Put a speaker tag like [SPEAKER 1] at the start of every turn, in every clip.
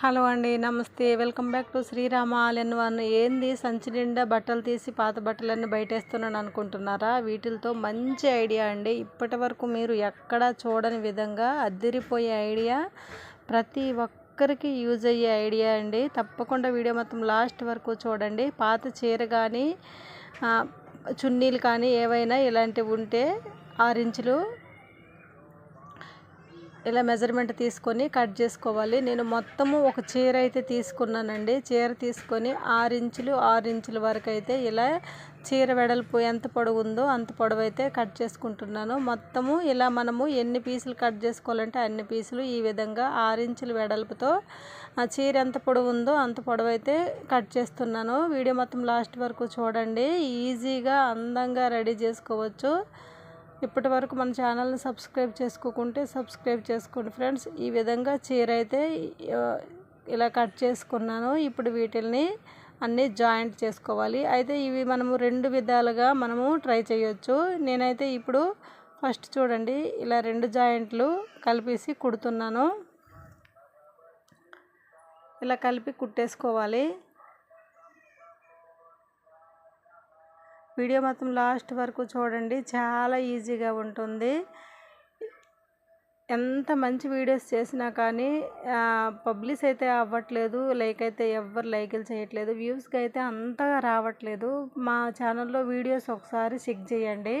[SPEAKER 1] Hello అండి నమస్తే. Welcome back to Srirama all in one ఏంది? సంచి నిండా బట్టలు తీసి పాత బట్టలన్నీ బయటేస్తున్నాను అనుకుంటున్నారా? వీటితో మంచి ఐడియా అండి. ఇప్పటి వరకు మీరు ఎక్కడా చూడని విధంగా అద్దిరిపోయే ఐడియా ప్రతి ఒక్కరికి యూజ్ అయ్యే ఐడియా అండి. తప్పకుండా వీడియో మొత్తం లాస్ట్ వరకు చూడండి. పాత చీర కానీ చున్నీలు కానీ ఏవైనా ఇలాంటివి ఉంటే ఆరు ఇంచులు ఇలా మెజర్మెంట్ తీసుకొని కట్ చేసుకోవాలి. నేను మొత్తము ఒక చీర అయితే తీసుకున్నానండి. చీర తీసుకొని ఆరు ఇంచులు ఆరు ఇంచుల వరకు అయితే ఇలా చీర వెడల్పు ఎంత పొడవు ఉందో అంత పొడవు అయితే కట్ చేసుకుంటున్నాను. మొత్తము ఇలా మనము ఎన్ని పీసులు కట్ చేసుకోవాలంటే అన్ని పీసులు ఈ విధంగా ఆరు ఇంచుల వెడల్పుతో ఆ చీర ఎంత పొడవు ఉందో అంత పొడవు అయితే కట్ చేస్తున్నాను. వీడియో మొత్తం లాస్ట్ వరకు చూడండి. ఈజీగా అందంగా రెడీ చేసుకోవచ్చు. ఇప్పటి వరకు మన ఛానల్ని సబ్స్క్రైబ్ చేసుకోకుంటే సబ్స్క్రైబ్ చేసుకోండి ఫ్రెండ్స్. ఈ విధంగా చీర అయితే ఇలా కట్ చేసుకున్నాను. ఇప్పుడు వీటిల్ని అన్నీ జాయింట్ చేసుకోవాలి. అయితే ఇవి మనము రెండు విధాలుగా మనము ట్రై చేయొచ్చు. నేనైతే ఇప్పుడు ఫస్ట్ చూడండి ఇలా రెండు జాయింట్లు కలిపేసి కుడుతున్నాను. ఇలా కలిపి కుట్టేసుకోవాలి. వీడియో మొత్తం లాస్ట్ వరకు చూడండి. చాలా ఈజీగా ఉంటుంది. ఎంత మంచి వీడియోస్ చేసినా కానీ పబ్లిష్ అయితే అవ్వట్లేదు. లైక్ అయితే ఎవ్వరు లైకులు చేయట్లేదు. వ్యూస్కి అయితే అంతగా రావట్లేదు. మా ఛానల్లో వీడియోస్ ఒకసారి చెక్ చేయండి.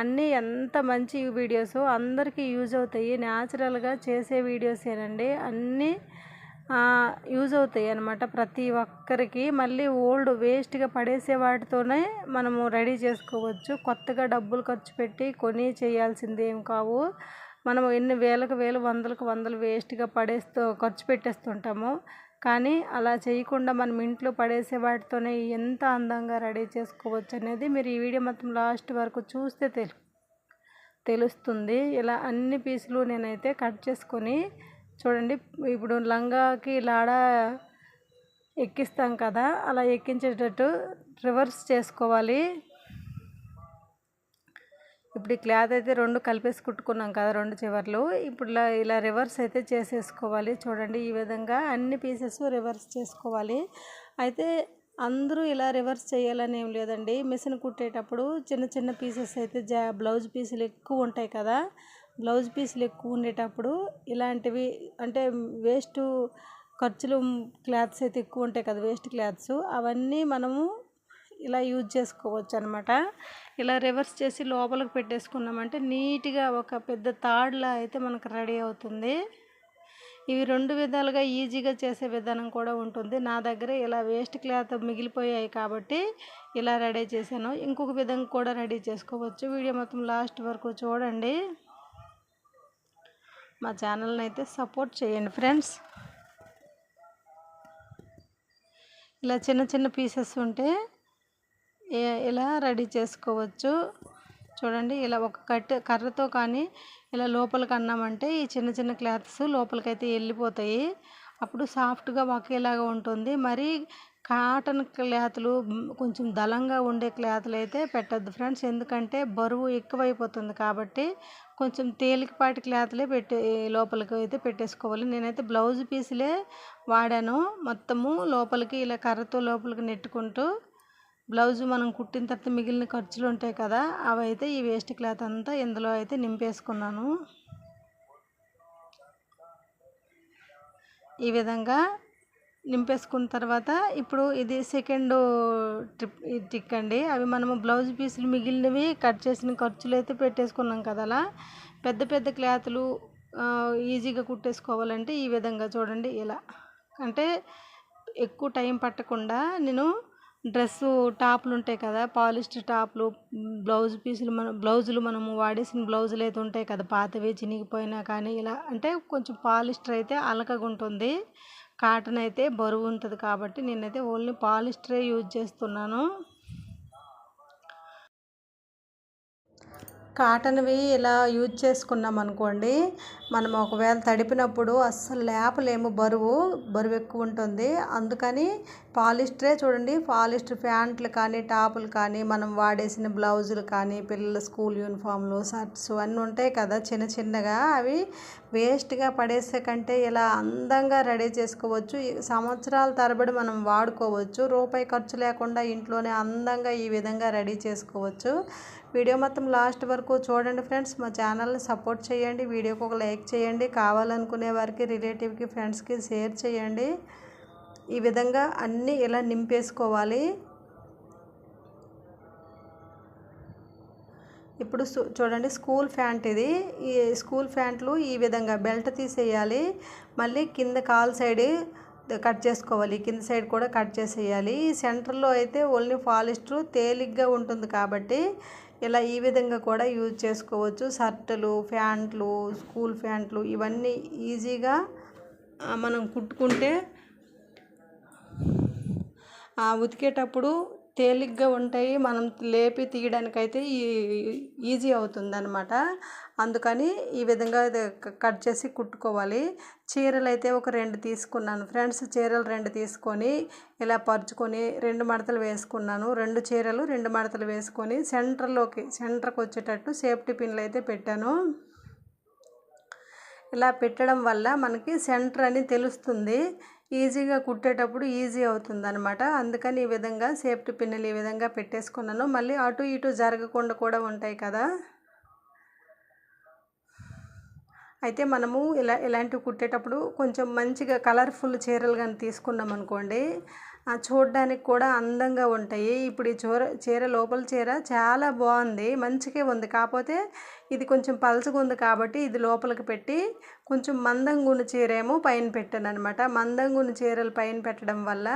[SPEAKER 1] అన్నీ ఎంత మంచి వీడియోస్ అందరికీ యూజ్ అవుతాయి. న్యాచురల్గా చేసే వీడియోసేనండి. అన్నీ యూజ్ అవుతాయి అన్నమాట. ప్రతి ఒక్కరికి మళ్ళీ ఓల్డ్ వేస్ట్గా పడేసే వాటితోనే మనము రెడీ చేసుకోవచ్చు. కొత్తగా డబ్బులు ఖర్చు పెట్టి కొని చేయాల్సింది ఏం కావు. మనం ఎన్ని వేలకు వేలు వందలకు వందలు వేస్ట్గా పడేస్తూ ఖర్చు పెట్టేస్తుంటాము. కానీ అలా చేయకుండా మనం ఇంట్లో పడేసే వాటితోనే ఎంత అందంగా రెడీ చేసుకోవచ్చు అనేది మీరు ఈ వీడియో మొత్తం లాస్ట్ వరకు చూస్తే తెలు తెలుస్తుంది. ఇలా అన్ని పీసులు నేనైతే కట్ చేసుకొని చూడండి ఇప్పుడు లంగాకి లాడ ఎక్కిస్తాం కదా అలా ఎక్కించేటట్టు రివర్స్ చేసుకోవాలి. ఇప్పుడు ఈ క్లాత్ అయితే రెండు కలిపేసి కుట్టుకున్నాం కదా రెండు చివర్లు. ఇప్పుడు ఇలా ఇలా రివర్స్ అయితే చేసేసుకోవాలి. చూడండి ఈ విధంగా అన్ని పీసెస్ రివర్స్ చేసుకోవాలి. అయితే అందరూ ఇలా రివర్స్ చేయాలని ఏం లేదండి. మిషన్ కుట్టేటప్పుడు చిన్న చిన్న పీసెస్ అయితే జా బ్లౌజ్ పీసులు ఎక్కువ ఉంటాయి కదా బ్లౌజ్ పీసులు ఎక్కువ ఉండేటప్పుడు ఇలాంటివి అంటే వేస్ట్ ఖర్చులు క్లాత్స్ అయితే ఎక్కువ ఉంటాయి కదా వేస్ట్ క్లాత్స్ అవన్నీ మనము ఇలా యూజ్ చేసుకోవచ్చు అనమాట ఇలా రివర్స్ చేసి లోపలికి పెట్టేసుకున్నామంటే నీట్గా ఒక పెద్ద తాడులా అయితే మనకు రెడీ అవుతుంది. ఇవి రెండు విధాలుగా ఈజీగా చేసే విధానం కూడా ఉంటుంది. నా దగ్గర ఇలా వేస్ట్ క్లాత్ మిగిలిపోయాయి కాబట్టి ఇలా రెడీ చేశాను. ఇంకొక విధంగా కూడా రెడీ చేసుకోవచ్చు. వీడియో మొత్తం లాస్ట్ వరకు చూడండి. మా ఛానల్ని అయితే సపోర్ట్ చేయండి ఫ్రెండ్స్. ఇలా చిన్న చిన్న పీసెస్ ఉంటే ఇలా రెడీ చేసుకోవచ్చు. చూడండి ఇలా ఒక కట్టె కర్రతో కానీ ఇలా లోపలికి అన్నామంటే ఈ చిన్న చిన్న క్లాత్స్ లోపలికైతే వెళ్ళిపోతాయి. అప్పుడు సాఫ్ట్గా ఒకేలాగా ఉంటుంది. మరి కాటన్ క్లాత్లు కొంచెం దళంగా ఉండే క్లాత్లు అయితే పెట్టద్దు ఫ్రెండ్స్. ఎందుకంటే బరువు ఎక్కువైపోతుంది కాబట్టి కొంచెం తేలికపాటి క్లాత్లే పెట్టే లోపలికి అయితే పెట్టేసుకోవాలి. నేనైతే బ్లౌజ్ పీసులే వాడాను. మొత్తము లోపలికి ఇలా కర్రతో లోపలికి నెట్టుకుంటూ బ్లౌజ్ మనం కుట్టిన తర్వాత మిగిలిన ఖర్చులు ఉంటాయి కదా అవి అయితే ఈ వేస్ట్ క్లాత్ అంతా ఇందులో అయితే నింపేసుకున్నాను. ఈ విధంగా నింపేసుకున్న తర్వాత ఇప్పుడు ఇది సెకండ్ ట్రిప్ టిక్ అండి. అవి మనము బ్లౌజ్ పీసులు మిగిలినవి కట్ చేసిన ఖర్చులు అయితే పెట్టేసుకున్నాం కదా అలా. పెద్ద పెద్ద క్లాత్లు ఈజీగా కుట్టేసుకోవాలంటే ఈ విధంగా చూడండి ఇలా. అంటే ఎక్కువ టైం పట్టకుండా నేను డ్రెస్సు టాప్లు ఉంటాయి కదా పాలిస్టర్ టాప్లు బ్లౌజ్ పీసులు మన బ్లౌజులు మనము వాడేసిన బ్లౌజులు అయితే ఉంటాయి కదా పాతవి చినిగిపోయినా కానీ ఇలా. అంటే కొంచెం పాలిస్టర్ అయితే అలకగా ఉంటుంది. కాటన్ అయితే బరువు ఉంటుంది కాబట్టి నేనైతే ఓన్లీ పాలిస్టరే యూజ్ చేస్తున్నాను. కాటన్వి ఇలా యూజ్ చేసుకున్నాం అనుకోండి మనం ఒకవేళ తడిపినప్పుడు అస్సలు లేపలేము బరువు బరువు ఎక్కువ ఉంటుంది. అందుకని పాలిస్టరే చూడండి పాలిస్టర్ ప్యాంట్లు కానీ టాపులు కానీ మనం వాడేసిన బ్లౌజులు కానీ పిల్లల స్కూల్ యూనిఫామ్లు షర్ట్స్ అన్నీ ఉంటాయి కదా చిన్న చిన్నగా అవి వేస్ట్గా పడేసే కంటే ఇలా అందంగా రెడీ చేసుకోవచ్చు. సంవత్సరాల తరబడి మనం వాడుకోవచ్చు. రూపాయి ఖర్చు లేకుండా ఇంట్లోనే అందంగా ఈ విధంగా రెడీ చేసుకోవచ్చు. వీడియో మొత్తం లాస్ట్ వరకు చూడండి ఫ్రెండ్స్. మా ఛానల్ని సపోర్ట్ చేయండి. వీడియోకి ఒక లైక్ చేయండి. కావాలనుకునే వారికి రిలేటివ్కి ఫ్రెండ్స్కి షేర్ చేయండి. ఈ విధంగా అన్నీ ఇలా నింపేసుకోవాలి. ఇప్పుడు చూడండి స్కూల్ ప్యాంట్ ఇది. ఈ స్కూల్ ప్యాంట్లు ఈ విధంగా బెల్ట్ తీసేయాలి. మళ్ళీ కింద కాల్ సైడ్ కట్ చేసుకోవాలి. కింద సైడ్ కూడా కట్ చేసేయాలి. ఈ సెంటర్లో అయితే ఓన్లీ పాలిస్టర్ తేలిగ్గా ఉంటుంది కాబట్టి ఇలా ఈ విధంగా కూడా యూజ్ చేసుకోవచ్చు. షర్టులు ప్యాంట్లు స్కూల్ ప్యాంట్లు ఇవన్నీ ఈజీగా మనం కుట్టుకుంటే ఆ ఉతికేటప్పుడు తేలిగ్గా ఉంటాయి. మనం లేపి తీయడానికైతే ఈ- ఈజీ అవుతుంది అనమాట అందుకని ఈ విధంగా కట్ చేసి కుట్టుకోవాలి. చీరలు అయితే ఒక రెండు తీసుకున్నాను. ఫ్రెండ్స్ చీరలు రెండు తీసుకొని ఇలా పరుచుకొని రెండు మడతలు వేసుకున్నాను. రెండు చీరలు రెండు మడతలు వేసుకొని సెంటర్లోకి సెంటర్కి వచ్చేటట్టు సేఫ్టీ పిన్లు అయితే పెట్టాను. ఇలా పెట్టడం వల్ల మనకి సెంటర్ అని తెలుస్తుంది. ఈజీగా కుట్టేటప్పుడు ఈజీ అవుతుంది అనమాట అందుకని ఈ విధంగా సేఫ్టీ పిన్నులు ఈ విధంగా పెట్టేసుకున్నాను. మళ్ళీ అటు ఇటు జరగకుండా కూడా ఉంటాయి కదా. అయితే మనము ఇలా ఇలాంటివి కుట్టేటప్పుడు కొంచెం మంచిగా కలర్ఫుల్ చీరలు కానీ తీసుకున్నాం అనుకోండి చూడడానికి కూడా అందంగా ఉంటాయి. ఇప్పుడు ఈ చీర చీర లోపల చీర చాలా బాగుంది. మంచిగా ఉంది. కాకపోతే ఇది కొంచెం పలచగా ఉంది కాబట్టి ఇది లోపలికి పెట్టి కొంచెం మందంగా ఉన్న చీర ఏమో పైన పెట్టాను అనమాట మందంగా ఉన్న చీరలు పైన పెట్టడం వల్ల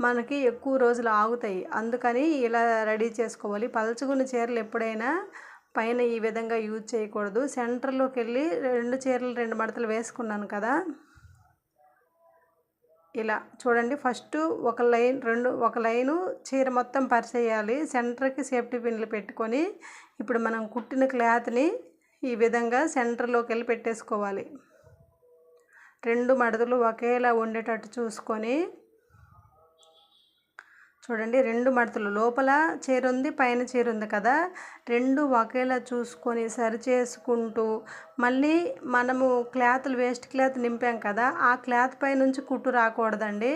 [SPEAKER 1] మనకి ఎక్కువ రోజులు ఆగుతాయి. అందుకని ఇలా రెడీ చేసుకోవాలి. పలచగున్న చీరలు ఎప్పుడైనా పైన ఈ విధంగా యూజ్ చేయకూడదు. సెంటర్లోకి వెళ్ళి రెండు చీరలు రెండు మడతలు వేసుకున్నాను కదా. ఇలా చూడండి ఫస్ట్ ఒక లైన్ రెండు ఒక లైను చీర మొత్తం పరిచేయాలి. సెంటర్కి సేఫ్టీ పిన్లు పెట్టుకొని ఇప్పుడు మనం కుట్టిన క్లాత్ని ఈ విధంగా సెంటర్లోకి వెళ్ళి పెట్టేసుకోవాలి. రెండు మడతలు ఒకేలా ఉండేటట్టు చూసుకొని చూడండి రెండు మడతలు. లోపల చీర ఉంది పైన చీర ఉంది కదా? రెండు ఒకేలా చూసుకొని సరి చేసుకుంటూ మళ్ళీ మనము క్లాత్లు వేస్ట్ క్లాత్ నింపాం కదా? ఆ క్లాత్ పై నుంచి కుట్టు రాకూడదండి.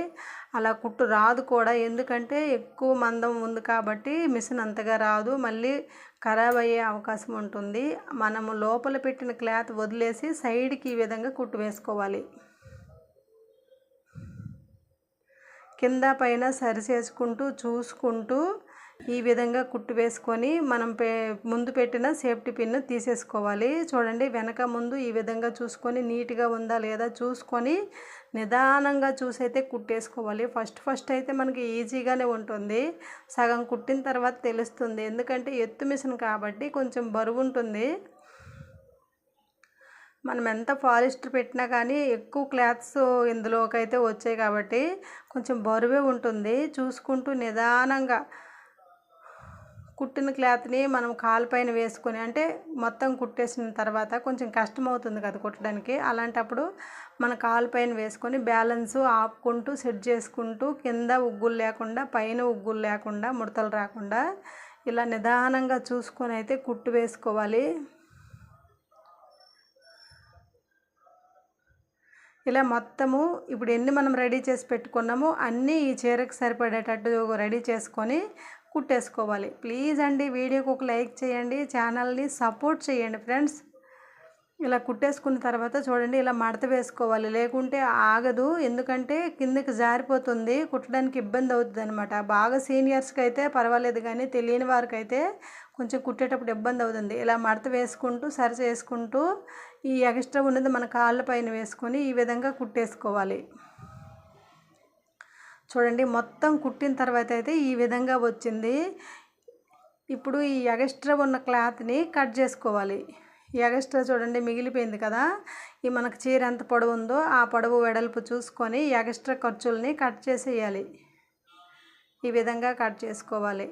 [SPEAKER 1] అలా కుట్టు రాదు కూడా. ఎందుకంటే ఎక్కువ మందం ఉంది కాబట్టి మిషన్ అంతగా రాదు. మళ్ళీ ఖరాబ్ అయ్యే అవకాశం ఉంటుంది. మనము లోపల పెట్టిన క్లాత్ వదిలేసి సైడ్కి ఈ విధంగా కుట్టు వేసుకోవాలి. కింద పైన సరి చేసుకుంటూ చూసుకుంటూ ఈ విధంగా కుట్టు వేసుకొని మనం పే ముందు పెట్టిన సేఫ్టీ పిన్ తీసేసుకోవాలి. చూడండి వెనక ముందు ఈ విధంగా చూసుకొని నీట్గా ఉందా లేదా చూసుకొని నిదానంగా చూసి అయితే కుట్టేసుకోవాలి. ఫస్ట్ ఫస్ట్ అయితే మనకి ఈజీగానే ఉంటుంది. సగం కుట్టిన తర్వాత తెలుస్తుంది. ఎందుకంటే ఎత్తు మిషన్ కాబట్టి కొంచెం బరువు ఉంటుంది. మనం ఎంత పాలిస్టర్ పెట్టినా కానీ ఎక్కువ క్లాత్స్ ఇందులోకి అయితే వచ్చాయి కాబట్టి కొంచెం బరువే ఉంటుంది. చూసుకుంటూ నిదానంగా కుట్టిన క్లాత్ని మనం కాలుపైన వేసుకొని అంటే మొత్తం కుట్టేసిన తర్వాత కొంచెం కష్టం అవుతుంది కదా కుట్టడానికి. అలాంటప్పుడు మన కాలుపైన వేసుకొని బ్యాలెన్స్ ఆపుకుంటూ సెట్ చేసుకుంటూ కింద ఉగ్గులు లేకుండా పైన ఉగ్గులు లేకుండా ముడతలు రాకుండా ఇలా నిదానంగా చూసుకొని అయితే కుట్టు వేసుకోవాలి. ఇలా మొత్తము ఇప్పుడు ఎన్ని మనం రెడీ చేసి పెట్టుకున్నామో అన్నీ ఈ చీరకు సరిపడేటట్టు రెడీ చేసుకొని కుట్టేసుకోవాలి. ప్లీజ్ అండి వీడియోకి ఒక లైక్ చేయండి ఛానల్ని సపోర్ట్ చేయండి ఫ్రెండ్స్. ఇలా కుట్టేసుకున్న తర్వాత చూడండి ఇలా మడత వేసుకోవాలి. లేకుంటే ఆగదు. ఎందుకంటే కిందకి జారిపోతుంది. కుట్టడానికి ఇబ్బంది అవుతుంది అనమాట బాగా సీనియర్స్కి అయితే పర్వాలేదు కానీ తెలియని వారికి అయితే కొంచెం కుట్టేటప్పుడు ఇబ్బంది అవుతుంది. ఇలా మడత వేసుకుంటూ సరి చేసుకుంటూ ఈ ఎక్స్ట్రా ఉన్నది మన కాళ్ళ పైన వేసుకొని ఈ విధంగా కుట్టేసుకోవాలి. చూడండి మొత్తం కుట్టిన తర్వాత అయితే ఈ విధంగా వచ్చింది. ఇప్పుడు ఈ ఎగస్ట్రా ఉన్న క్లాత్ని కట్ చేసుకోవాలి. ఎగస్ట్రా చూడండి మిగిలిపోయింది కదా. ఈ మనకు చీర ఎంత పొడవు ఉందో ఆ పొడవు వెడల్పు చూసుకొని ఎగస్ట్రా ఖర్చుల్ని కట్ చేసేయాలి. ఈ విధంగా కట్ చేసుకోవాలి.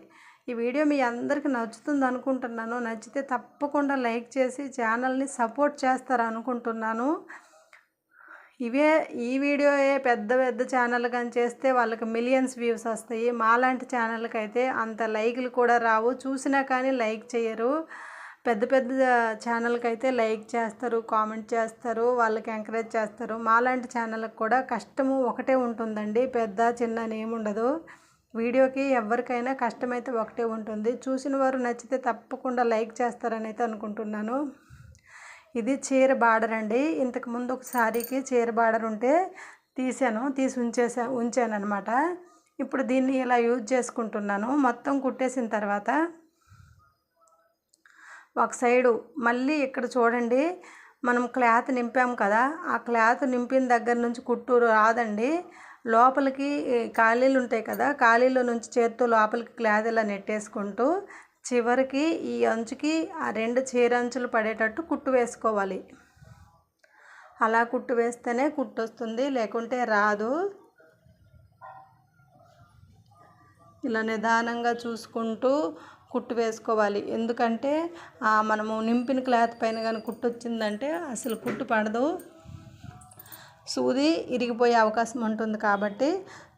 [SPEAKER 1] ఈ వీడియో మీ అందరికీ నచ్చుతుంది అనుకుంటున్నాను. నచ్చితే తప్పకుండా లైక్ చేసి ఛానల్ని సపోర్ట్ చేస్తారు అనుకుంటున్నాను. ఇవే ఈ వీడియోయే పెద్ద పెద్ద ఛానల్ కానీ చేస్తే వాళ్ళకి మిలియన్స్ వ్యూస్ వస్తాయి. మాలాంటి ఛానల్కి అయితే అంత లైక్లు కూడా రావు. చూసినా కానీ లైక్ చేయరు. పెద్ద పెద్ద ఛానల్కి అయితే లైక్ చేస్తారు కామెంట్ చేస్తారు వాళ్ళకి ఎంకరేజ్ చేస్తారు. మాలాంటి ఛానల్కి కూడా కష్టము ఒకటే ఉంటుందండి. పెద్ద చిన్న నేమ్ ఉండదు. వీడియోకి ఎవరికైనా కష్టమైతే ఒకటే ఉంటుంది. చూసిన వారు నచ్చితే తప్పకుండా లైక్ చేస్తారని అయితే అనుకుంటున్నాను. ఇది చీర బార్డర్ అండి. ఇంతకుముందు ఒక సారీకి చీర బార్డర్ ఉంటే తీసాను తీసి ఉంచేసా ఉంచాను అనమాట ఇప్పుడు దీన్ని ఇలా యూజ్ చేసుకుంటున్నాను. మొత్తం కుట్టేసిన తర్వాత ఒక సైడు. మళ్ళీ ఇక్కడ చూడండి మనం క్లాత్ నింపాం కదా ఆ క్లాత్ నింపిన దగ్గర నుంచి కుట్టు రాదండి. లోపలికి ఖాళీలు ఉంటాయి కదా ఖాళీలో నుంచి చేత్తో లోపలికి క్లాత్ ఇలా నెట్టేసుకుంటూ చివరికి ఈ అంచుకి ఆ రెండు చీర అంచులు పడేటట్టు కుట్టు వేసుకోవాలి. అలా కుట్టు వేస్తేనే కుట్టు వస్తుంది లేకుంటే రాదు. ఇలా నిదానంగా చూసుకుంటూ కుట్టు వేసుకోవాలి. ఎందుకంటే మనము నింపిన క్లాత్ పైన కానీ కుట్టు వచ్చిందంటే అసలు కుట్టు పడదు. సూది ఇరిగిపోయే అవకాశం ఉంటుంది కాబట్టి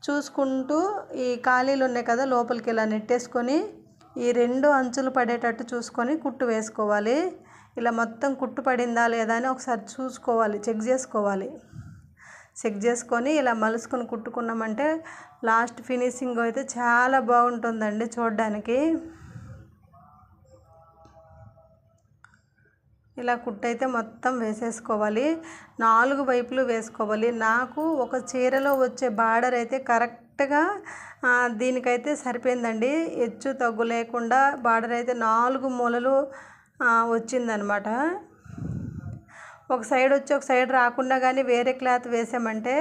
[SPEAKER 1] చూసుకుంటూ ఈ ఖాళీలు ఉన్నాయి కదా లోపలికి ఇలా నెట్టేసుకొని ఈ రెండు అంచులు పడేటట్టు చూసుకొని కుట్టు వేసుకోవాలి. ఇలా మొత్తం కుట్టు పడిందా లేదా అని ఒకసారి చూసుకోవాలి చెక్ చేసుకోవాలి. చెక్ చేసుకొని ఇలా మలుసుకొని కుట్టుకున్నామంటే లాస్ట్ ఫినిషింగ్ అయితే చాలా బాగుంటుందండి చూడడానికి. ఇలా కుట్టయితే మొత్తం వేసేసుకోవాలి. నాలుగు వైపులు వేసుకోవాలి. నాకు ఒక చీరలో వచ్చే బార్డర్ అయితే కరెక్ట్గా దీనికైతే సరిపోయిందండి. హెచ్చు తగ్గు లేకుండా బార్డర్ అయితే నాలుగు మూలలు వచ్చిందనమాట. ఒక సైడ్ వచ్చి ఒక సైడ్ రాకుండా కానీ వేరే క్లాత్ వేసామంటే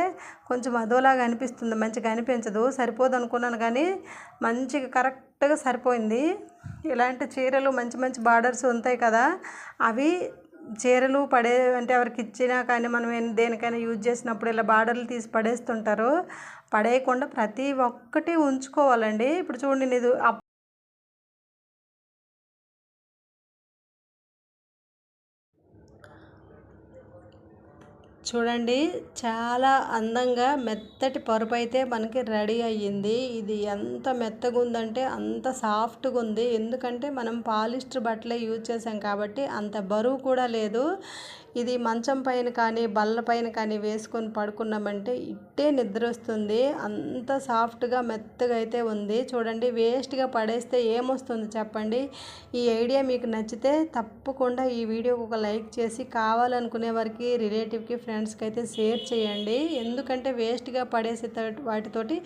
[SPEAKER 1] కొంచెం అదోలాగా అనిపిస్తుంది. మంచిగా అనిపించదు. సరిపోదు అనుకున్నాను కానీ మంచిగా కరెక్ట్ కరెక్ట్గా సరిపోయింది. ఇలాంటి చీరలు మంచి మంచి బార్డర్స్ ఉంటాయి కదా అవి చీరలు పడే అంటే ఎవరికి ఇచ్చినా కానీ మనం దేనికైనా యూజ్ చేసినప్పుడు ఇలా బార్డర్లు తీసి పడేస్తుంటారు. పడేయకుండా ప్రతి ఒక్కటి ఉంచుకోవాలండి. ఇప్పుడు చూడండి ఇది చూడండి చాలా అందంగా మెత్తటి పరుపు అయితే మనకి రెడీ అయ్యింది. ఇది ఎంత మెత్తగా ఉందంటే అంత సాఫ్ట్గా ఉంది ఎందుకంటే మనం పాలిస్టర్ బట్టలే యూజ్ చేసాం కాబట్టి అంత బరువు కూడా లేదు. ఇది మంచం పైన కానీ బల్ల పైన కానీ వేసుకొని పడుకున్నామంటే ఇట్టే నిద్ర వస్తుంది అంత సాఫ్ట్గా మెత్తగా అయితే ఉంది. చూడండి వేస్ట్గా పడేస్తే ఏమొస్తుంది చెప్పండి? ఈ ఐడియా మీకు నచ్చితే తప్పకుండా ఈ వీడియోకి ఒక లైక్ చేసి కావాలనుకునే వారికి రిలేటివ్కి ఫ్రెండ్స్కి అయితే షేర్ చేయండి. ఎందుకంటే వేస్ట్గా పడేసే వాటితోటి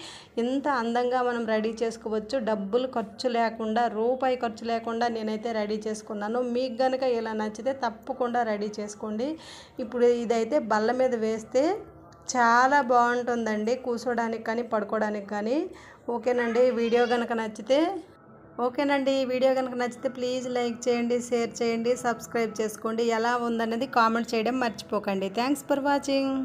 [SPEAKER 1] ఇంత అందంగా మనం రెడీ చేసుకోవచ్చు. డబ్బులు ఖర్చు లేకుండా రూపాయి ఖర్చు లేకుండా నేనైతే రెడీ చేసుకున్నాను. మీకు కనుక ఇలా నచ్చితే తప్పకుండా రెడీ చేసుకోండి. చేసుకోండి ఇప్పుడు ఇదైతే బల్ల మీద వేస్తే చాలా బాగుంటుందండి కూర్చోడానికి కానీ పడుకోవడానికి కానీ. ఓకేనండి వీడియో కనుక నచ్చితే ఓకేనండి వీడియో కనుక నచ్చితే ప్లీజ్ లైక్ చేయండి షేర్ చేయండి సబ్స్క్రైబ్ చేసుకోండి. ఎలా ఉందనేది కామెంట్ చేయడం మర్చిపోకండి. Thanks for watching.